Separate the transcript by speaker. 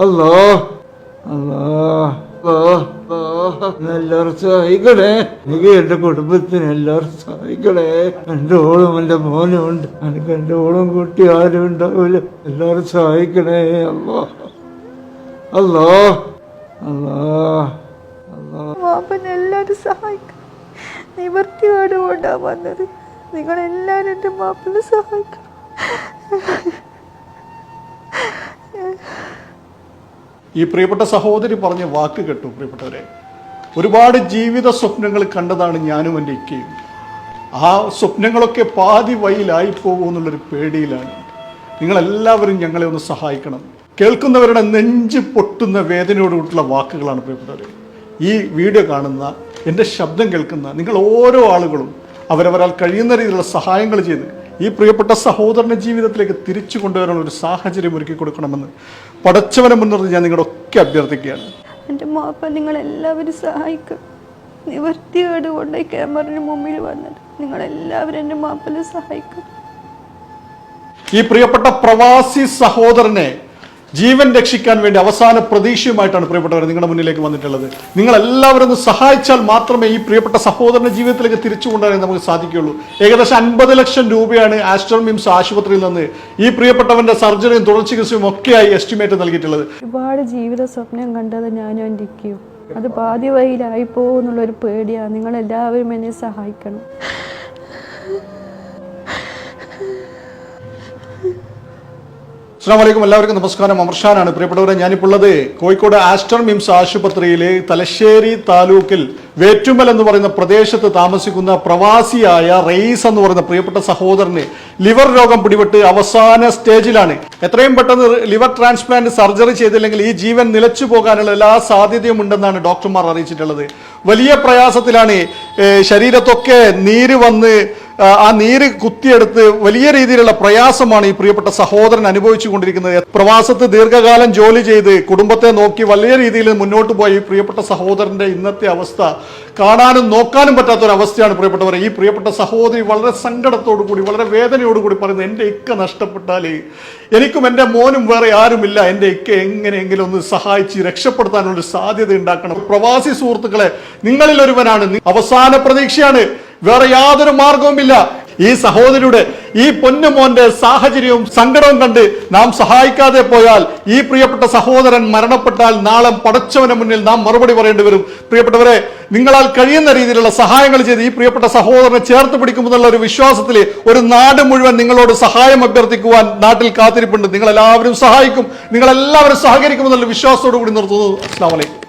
Speaker 1: അല്ലോ എല്ലാവരും സഹായിക്കണേ. എനിക്ക് എന്റെ കുടുംബത്തിന് എല്ലാവരും സഹായിക്കണേ. എന്റെ ഓളും എന്റെ മോനും ഉണ്ട്. എനിക്ക് എന്റെ ഓളും കുട്ടി ആരും ഉണ്ടാവില്ല. എല്ലാവരും സഹായിക്കണേ. അല്ലോ അല്ലോ അല്ലോ അല്ലോ
Speaker 2: മാപ്പൻ എല്ലാവരും സഹായിക്കും. നിവർത്തിയോട് കൊണ്ടാ വന്നത്. നിങ്ങളെല്ലാവരും എന്റെ മാപ്പിനെ സഹായിക്കണം.
Speaker 3: ഈ പ്രിയപ്പെട്ട സഹോദരി പറഞ്ഞ വാക്ക് കേട്ടു പ്രിയപ്പെട്ടവരെ. ഒരുപാട് ജീവിത സ്വപ്നങ്ങൾ കണ്ടതാണ് ഞാനും എന്റെ ഇക്കയും. ആ സ്വപ്നങ്ങളൊക്കെ പാതി വഴിയിലായി പോകുമോ എന്നുള്ളൊരു പേടിയിലാണ്. നിങ്ങളെല്ലാവരും ഞങ്ങളെ ഒന്ന് സഹായിക്കണം. കേൾക്കുന്നവരുടെ നെഞ്ച് പൊട്ടുന്ന വേദനയോടുകൂട്ടുള്ള വാക്കുകളാണ് പ്രിയപ്പെട്ടവരെ. ഈ വീഡിയോ കാണുന്ന എന്റെ ശബ്ദം കേൾക്കുന്ന നിങ്ങൾ ഓരോ ആളുകളും അവരവരാൽ കഴിയുന്ന രീതിയിലുള്ള സഹായങ്ങൾ ചെയ്ത് ഈ പ്രിയപ്പെട്ട സഹോദരന്റെ ജീവിതത്തിലേക്ക് തിരിച്ചു കൊണ്ടുവരാനുള്ള ഒരു സാഹചര്യം ഒരുക്കി കൊടുക്കണമെന്ന് പടച്ചവനെ മുൻനിർത്തി ഞാൻ നിങ്ങളുടെ ഒക്കെ അഭ്യർത്ഥിക്കുകയാണ്.
Speaker 2: എന്റെ മാപ്പ നിങ്ങളെല്ലാവരും സഹായിക്കും. നിവർത്തിയോട് കൊണ്ട് ക്യാമറിന് ക്യാമറയുടെ മുമ്പിൽ വന്നത്. നിങ്ങളെല്ലാവരും എന്റെ മാപ്പനെ സഹായിക്കും.
Speaker 3: ഈ പ്രിയപ്പെട്ട പ്രവാസി സഹോദരനെ ജീവൻ രക്ഷിക്കാൻ വേണ്ടി അവസാന പ്രതീക്ഷയുമായിട്ടാണ് പ്രിയപ്പെട്ടവർ നിങ്ങളുടെ മുന്നിലേക്ക് വന്നിട്ടുള്ളത്. നിങ്ങൾ എല്ലാവരും ഒന്ന് സഹായിച്ചാൽ മാത്രമേ ഈ പ്രിയപ്പെട്ട സഹോദരന്റെ ജീവിതത്തിലേക്ക് തിരിച്ചു കൊണ്ടുവരാൻ നമുക്ക് സാധിക്കുകയുള്ളൂ. ഏകദേശം അൻപത് ലക്ഷം രൂപയാണ് ആസ്റ്റർ മിംസ് ആശുപത്രിയിൽ നിന്ന് ഈ പ്രിയപ്പെട്ടവന്റെ സർജറിയും തുടർ ചികിത്സയും ഒക്കെയായി എസ്റ്റിമേറ്റ് നൽകിയിട്ടുള്ളത്.
Speaker 2: ഒരുപാട് ജീവിത സ്വപ്നം കണ്ടത് ഞാനും എന്റെ അത് പാതി വഴിയിലായി പോകുന്നുള്ള ഒരു പേടിയാണ്. നിങ്ങൾ എല്ലാവരും എന്നെ സഹായിക്കണം.
Speaker 3: അസ്സാം വലൈക്കും എല്ലാവർക്കും നമസ്കാരം. അമർഷാനാണ് പ്രിയപ്പെട്ടവരെ ഞാനിപ്പോൾ കോഴിക്കോട് ആസ്റ്റർ മിംസ് ആശുപത്രിയിലെ തലശ്ശേരി താലൂക്കിൽ വേറ്റുമൽ എന്ന് പറയുന്ന പ്രദേശത്ത് താമസിക്കുന്ന പ്രവാസിയായ റെയ്സ് എന്ന് പറയുന്ന പ്രിയപ്പെട്ട സഹോദരന് ലിവർ രോഗം പിടിപെട്ട് അവസാന സ്റ്റേജിലാണ്. എത്രയും പെട്ടെന്ന് ലിവർ ട്രാൻസ്പ്ലാന്റ് സർജറി ചെയ്തില്ലെങ്കിൽ ഈ ജീവൻ നിലച്ചു പോകാനുള്ള എല്ലാ സാധ്യതയും ഉണ്ടെന്നാണ് ഡോക്ടർമാർ അറിയിച്ചിട്ടുള്ളത്. വലിയ പ്രയാസത്തിലാണ് ശരീരത്തൊക്കെ നീര് വന്ന് ആ, നീര് കുത്തിയെടുത്ത് വലിയ രീതിയിലുള്ള പ്രയാസമാണ് ഈ പ്രിയപ്പെട്ട സഹോദരൻ അനുഭവിച്ചു കൊണ്ടിരിക്കുന്നത് പ്രവാസത്ത് ദീർഘകാലം ജോലി ചെയ്ത് കുടുംബത്തെ നോക്കി വലിയ രീതിയിൽ മുന്നോട്ട് പോയ ഈ പ്രിയപ്പെട്ട സഹോദരന്റെ ഇന്നത്തെ അവസ്ഥ കാണാനും നോക്കാനും പറ്റാത്ത ഒരു അവസ്ഥയാണ് പ്രിയപ്പെട്ടവരെ. ഈ പ്രിയപ്പെട്ട സഹോദരി വളരെ സങ്കടത്തോടു കൂടി വളരെ വേദനയോടുകൂടി പറയുന്നത് എന്റെ ഇക്ക നഷ്ടപ്പെട്ടാൽ എനിക്കും എന്റെ മോനും വേറെ ആരുമില്ല. എന്റെ ഇക്ക എങ്ങനെയെങ്കിലും ഒന്ന് സഹായിച്ച് രക്ഷപ്പെടുത്താനുള്ള സാധ്യത ഉണ്ടാക്കണം. പ്രവാസി സുഹൃത്തുക്കളെ നിങ്ങളിൽ ഒരുവനാണ്. അവസാന പ്രതീക്ഷയാണ് വേറെ യാതൊരു മാർഗവുമില്ല. ഈ സഹോദരിയുടെ ഈ പൊന്നുമോന്റെ സാഹചര്യവും സങ്കടവും കണ്ട് നാം സഹായിക്കാതെ പോയാൽ ഈ പ്രിയപ്പെട്ട സഹോദരൻ മരണപ്പെട്ടാൽ നാളെ പടച്ചവന് മുന്നിൽ നാം മറുപടി പറയേണ്ടി വരും. പ്രിയപ്പെട്ടവരെ നിങ്ങളാൽ കഴിയുന്ന രീതിയിലുള്ള സഹായങ്ങൾ ചെയ്ത് ഈ പ്രിയപ്പെട്ട സഹോദരനെ ചേർത്ത് പിടിക്കുമെന്നുള്ള ഒരു വിശ്വാസത്തിൽ ഒരു നാട് മുഴുവൻ നിങ്ങളോട് സഹായം അഭ്യർത്ഥിക്കുവാൻ നാട്ടിൽ കാത്തിരിപ്പുണ്ട്. നിങ്ങളെല്ലാവരും സഹായിക്കും. നിങ്ങളെല്ലാവരും സഹകരിക്കുമെന്നുള്ള വിശ്വാസത്തോടു കൂടി നിർത്തുന്നു. അസ്സാം വലൈക്കും